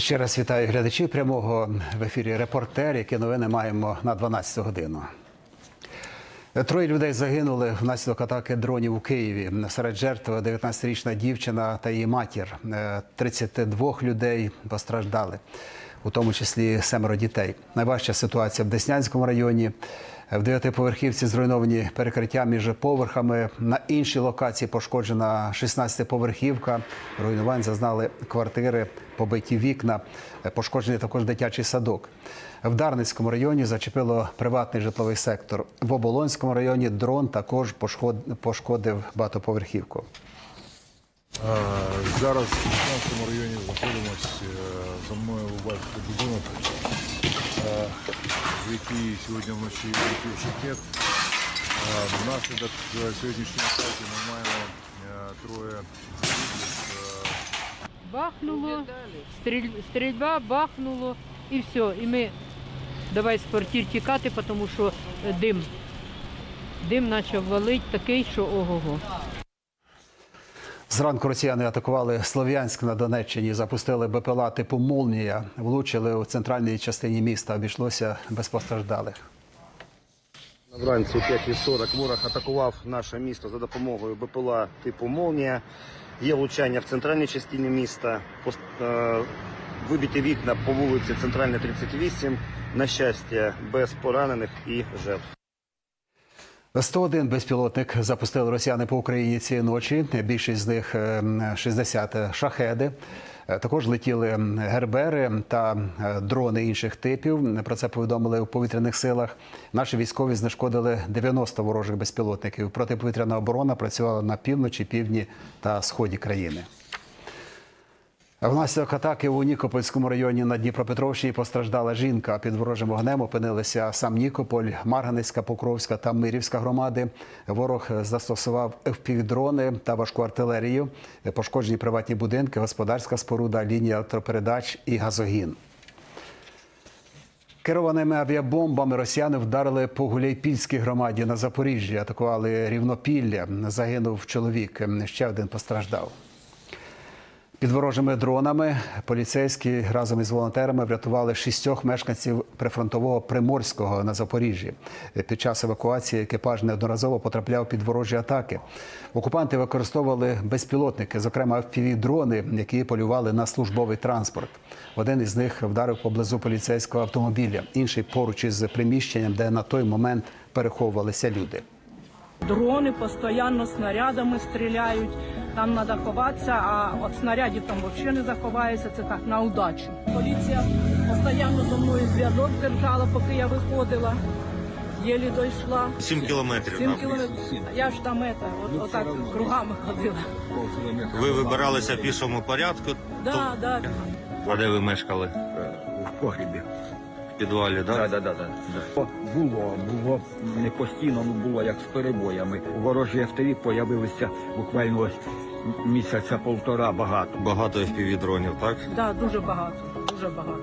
Ще раз вітаю глядачів прямого в ефірі репортер, які новини маємо на 12 годину. Троє людей загинули внаслідок атаки дронів у Києві. Серед жертв 19-річна дівчина та її матір. Е, 32 людей постраждали, у тому числі семеро дітей. Найважча ситуація в Деснянському районі. В дев'ятиповерхівці зруйновані перекриття між поверхами. На іншій локації пошкоджена 16-поверхівка. Руйнувань зазнали квартири, побиті вікна, пошкоджений також дитячий садок. В Дарницькому районі зачепило приватний житловий сектор. В Оболонському районі дрон також пошкодив багатоповерхівку. Зараз в Деснянському районі знаходимось. Е, За мною бачите будинок, е, який сьогодні вночі летів шахет. Е, Внаслідок е, сьогоднішньої атаки ми маємо е, троє е, Бахнуло, стріль, стрільба бахнуло і все. І ми давай з квартир тікати, тому що е, дим. Дим почав валити такий, що ого-го. Зранку росіяни атакували Слов'янськ на Донеччині, запустили БПЛА типу Молнія, влучили у центральній частині міста. Обійшлося без постраждалих. Вранці о 5.40 ворог атакував наше місто за допомогою БПЛА типу Молнія. Є влучання в центральній частині міста. Е, Вибиті вікна по вулиці Центральна 38. На щастя, без поранених і жертв. 101 безпілотник запустили росіяни по Україні цієї ночі. Більшість з них е, 60 шахеди. Е, Також летіли гербери та е, дрони інших типів. Про це повідомили у повітряних силах. Наші військові знешкодили 90 ворожих безпілотників. Протиповітряна оборона працювала на півночі, півдні та сході країни. Внаслідок атаки у Нікопольському районі на Дніпропетровщині постраждала жінка. Під ворожим вогнем опинилися сам Нікополь, Марганецька, Покровська та Мирівська громади. Ворог застосував FPV-дрони та важку артилерію. Пошкоджені приватні будинки, господарська споруда, лінія електропередач і газогін. Керованими авіабомбами росіяни вдарили по Гуляйпільській громаді на Запоріжжі. Атакували рівнопілля. Загинув чоловік. Ще один постраждав. Під ворожими дронами поліцейські разом із волонтерами врятували шістьох мешканців прифронтового Приморського на Запоріжжі. Під час евакуації екіпаж неодноразово потрапляв під ворожі атаки. Окупанти використовували безпілотники, зокрема FPV-дрони, які полювали на службовий транспорт. Один із них вдарив поблизу поліцейського автомобіля, інший поруч із приміщенням, де на той момент переховувалися люди. Дрони постійно снарядами стріляють. Там треба ховатися, а от снарядів там взагалі не заховається. Це так на удачу. Поліція постійно зі мною зв'язок держала, поки я виходила. Єлі дійшла. Сім кілометрів. Сім кілометрів. Я ж там ета, от, отак кругами ходила. Ви вибиралися в пішому порядку. Да, да. А де ви мешкали? в погрібі. Підвалі, так? Да, да, да, да. да. Було, було не постійно, ну було як з перебоями. Ворожі ФТВ появилися буквально ось місяця полтора багато. Багато FPV-дронів, так? Да, дуже багато, дуже багато.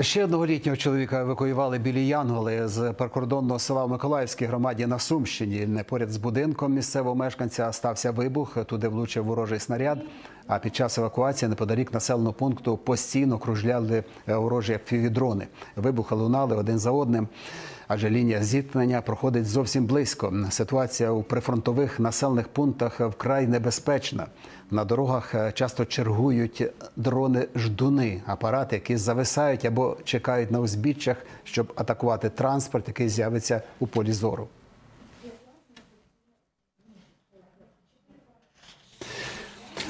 Ще одного літнього чоловіка евакуювали білі Янголи з прикордонного села в Миколаївській громаді на Сумщині. Поряд з будинком місцевого мешканця стався вибух. Туди влучив ворожий снаряд. А під час евакуації неподалік населеного пункту постійно кружляли е, ворожі півдрони. Вибухи лунали один за одним. Адже лінія зіткнення проходить зовсім близько. Ситуація у прифронтових населених пунктах вкрай небезпечна. На дорогах е, часто чергують дрони-ждуни, апарати, які зависають або чекають на узбіччях, щоб атакувати транспорт, який з'явиться у полі зору.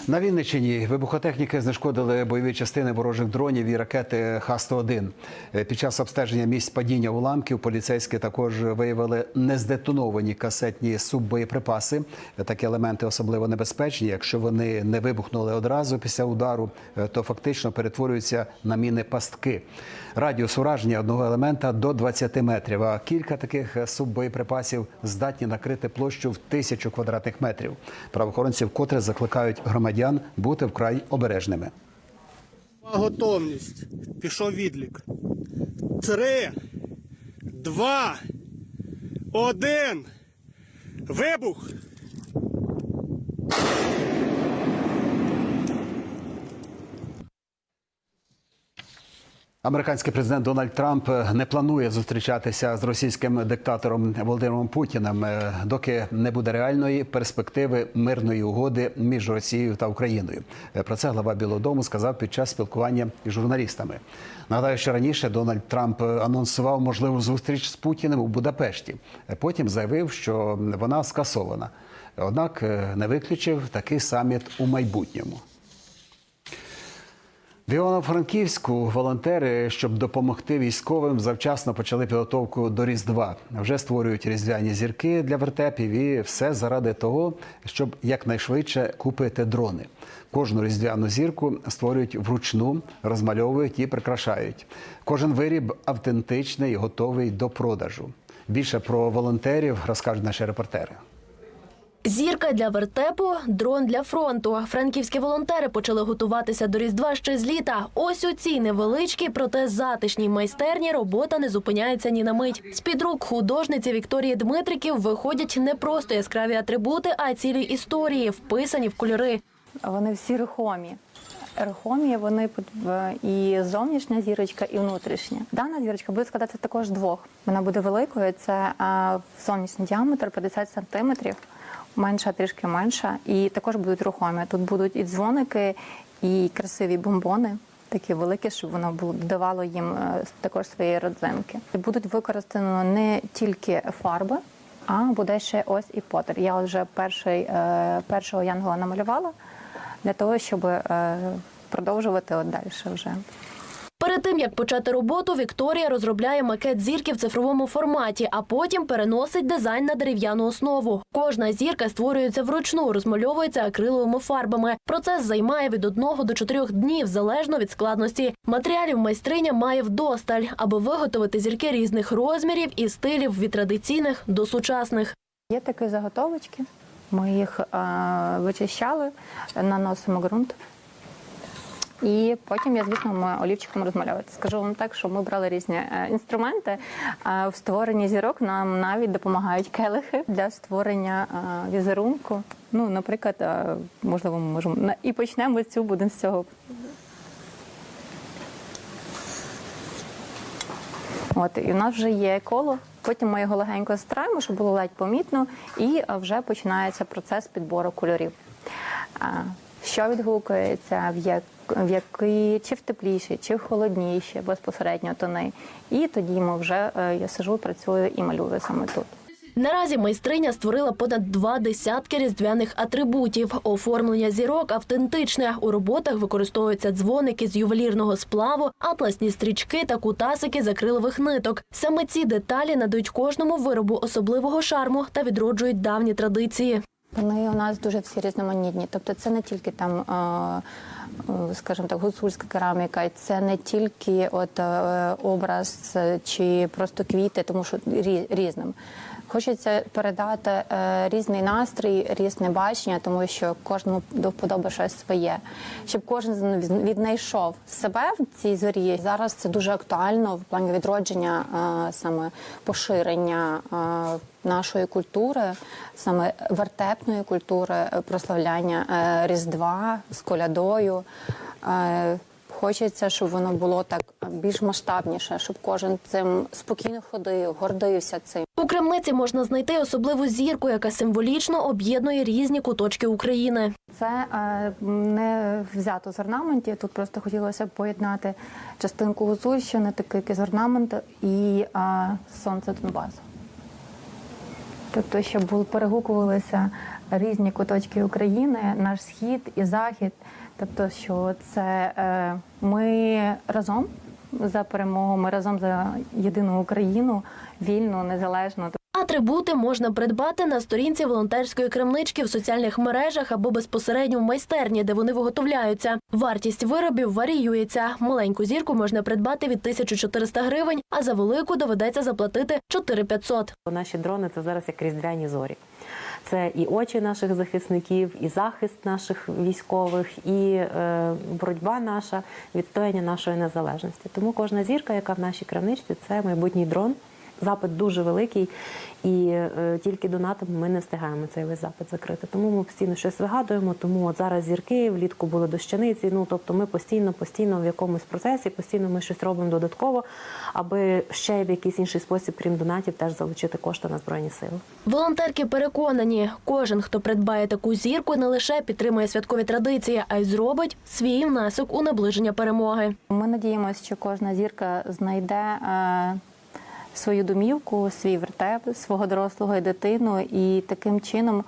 На Вінниччині вибухотехніки знешкодили бойові частини ворожих дронів і ракети Х-101. Е, Під час обстеження місць падіння уламків поліцейські також виявили нездетоновані касетні суббоєприпаси. Такі елементи особливо небезпечні. Якщо вони не вибухнули одразу після удару, е, то фактично перетворюються на міни пастки. Радіус ураження одного елемента до 20 метрів. А кілька таких суббоєприпасів здатні накрити площу в тисячу квадратних метрів. Правоохоронці вкотре закликають громадян бути вкрай обережними. Готовність. Пішов відлік. Три, два, один. Вибух. Американський президент Дональд Трамп не планує зустрічатися з російським диктатором Володимиром Путіним, е, доки не буде реальної перспективи мирної угоди між Росією та Україною. Е, Про це глава Білого Дому сказав під час спілкування із журналістами. Нагадаю, що раніше Дональд Трамп анонсував можливу зустріч з Путіним у Будапешті. Е, Потім заявив, що вона скасована. Однак е, не виключив такий саміт у майбутньому. В Івано-Франківську волонтери, щоб допомогти військовим, завчасно почали підготовку до Різдва. Вже створюють різдвяні зірки для вертепів і все заради того, щоб якнайшвидше купити дрони. Кожну різдвяну зірку створюють вручну, розмальовують і прикрашають. Кожен виріб автентичний, готовий до продажу. Більше про волонтерів розкажуть наші репортери. Зірка для вертепу, дрон для фронту. Франківські волонтери почали готуватися до Різдва ще з літа. Ось у цій невеличкій, проте затишній майстерні робота не зупиняється ні на мить. З під рук художниці Вікторії Дмитриків виходять не просто яскраві атрибути, а цілі історії, вписані в кольори. Вони всі рухомі. Рухомі вони і зовнішня зірочка, і внутрішня. Дана зірочка буде складатися також двох. Вона буде великою. Це зовнішній діаметр 50 сантиметрів, менша, трішки менша. І також будуть рухомі. Тут будуть і дзвоники, і красиві бомбони. Такі великі, щоб воно було додавало їм е, також своєї родзинки. Будуть використано не тільки фарби, а буде ще ось і потер. Я вже перший, е, першого янгола намалювала для того, щоб е, продовжувати от далі вже. Перед тим як почати роботу, Вікторія розробляє макет зірки в цифровому форматі, а потім переносить дизайн на дерев'яну основу. Кожна зірка створюється вручну, розмальовується акриловими фарбами. Процес займає від одного до чотирьох днів залежно від складності. Матеріалів майстриня має вдосталь, аби виготовити зірки різних розмірів і стилів від традиційних до сучасних. Є такі заготовочки. Ми їх вичищали, наносимо ґрунт. І потім я, звісно, олівчиком розмальовувати. Скажу вам так, що ми брали різні е, інструменти. Е, в створенні зірок нам навіть допомагають келихи для створення е, візерунку. Ну, наприклад, можливо, ми можемо і почнемо цю будемо з цього. От і в нас вже є коло. Потім ми його легенько стираємо, щоб було ледь помітно, і вже починається процес підбору кольорів. Що відгукується, в в які чи в тепліші, чи в холодніші безпосередньо тони. І тоді ми вже е, я сижу, працюю і малюю саме тут. Наразі майстриня створила понад два десятки різдвяних атрибутів. Оформлення зірок автентичне. У роботах використовуються дзвоники з ювелірного сплаву, атласні стрічки та кутасики з акрилових ниток. Саме ці деталі надають кожному виробу особливого шарму та відроджують давні традиції. Вони у нас дуже всі різноманітні. Тобто це не тільки там, е, скажімо так, гуцульська кераміка, це не тільки от е, образ е, чи просто квіти, тому що рі- різним. Хочеться передати е, різний настрій, різне бачення, тому що кожному до вподоби щось своє, щоб кожен віднайшов себе в цій зорі. Зараз це дуже актуально в плані відродження, е, саме поширення е, нашої культури, саме вертепної культури, е, прославляння е, Різдва з колядою. Е, Хочеться, щоб воно було так більш масштабніше, щоб кожен цим спокійно ходив, гордився цим. У крамниці можна знайти особливу зірку, яка символічно об'єднує різні куточки України. Це е, не взято з орнаментів. Тут просто хотілося б поєднати частинку гуцульщини, такий якийсь орнамент і е, сонце Донбасу. Тобто, щоб були перегукувалися різні куточки України, наш схід і захід. Тобто, що це е, ми разом за перемогу, ми разом за єдину Україну, вільну, незалежну. Атрибути можна придбати на сторінці волонтерської крамнички в соціальних мережах або безпосередньо в майстерні, де вони виготовляються. Вартість виробів варіюється. Маленьку зірку можна придбати від 1400 гривень, а за велику доведеться заплатити 4500. Наші дрони це зараз як різдвяні зорі. Це і очі наших захисників, і захист наших військових, і е, боротьба наша, відстояння нашої незалежності. Тому кожна зірка, яка в нашій крамничці, це майбутній дрон запит дуже великий, і е, тільки донатами ми не встигаємо цей весь запит закрити. Тому ми постійно щось вигадуємо. Тому от зараз зірки, влітку були дощаниці. Ну тобто, ми постійно, постійно в якомусь процесі, постійно ми щось робимо додатково, аби ще й в якийсь інший спосіб, крім донатів, теж залучити кошти на збройні сили. Волонтерки переконані, кожен, хто придбає таку зірку, не лише підтримує святкові традиції, а й зробить свій внесок у наближення перемоги. Ми надіємося, що кожна зірка знайде е, свою домівку, свій вертеп, свого дорослого і дитину, і таким чином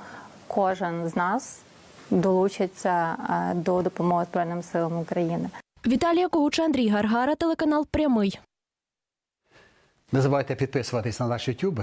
кожен з нас долучиться е, до допомоги Збройним силам України. Віталія Когуча, Андрій Гаргара, телеканал Прямий. Не забувайте підписуватись на наш YouTube,